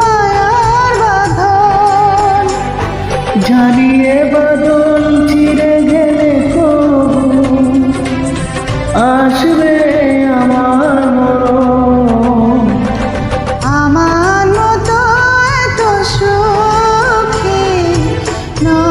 মায়ার বাঁধন। জানিয়ে বাদল চিরে গেলে আসবে আমার মরণ। সুখী না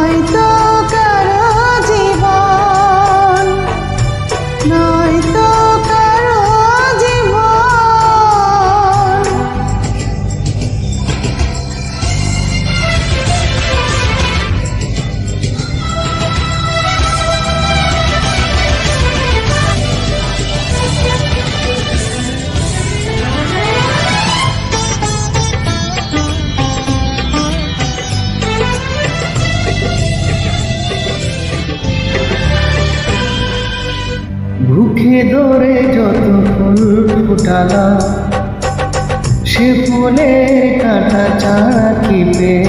বুকে ধরে যত ফুল ফুটালা সে ফুলের কাঁটা চাকি কি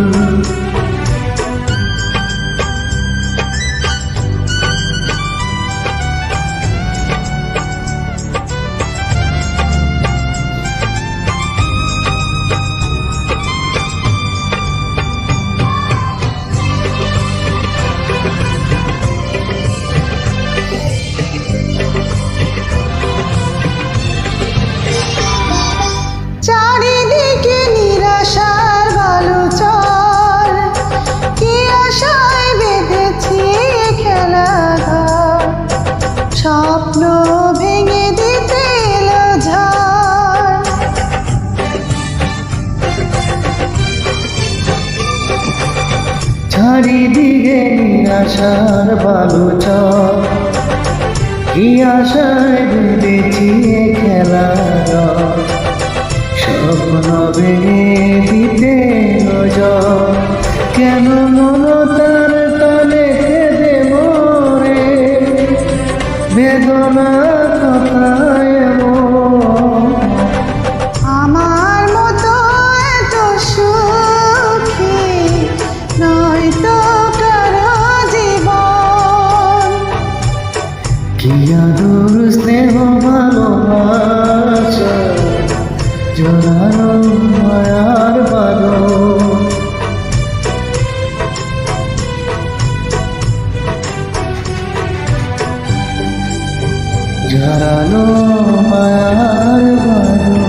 চারিদিকে নিরাশার বালুচ কি আশায় বেঁধেছি এ খেলা স্বপ্ন ভেঙে দিতে কেন মন তার টানে কেঁদে মরে? বেদনা কথায় ঝরালো মায়ার বায়ু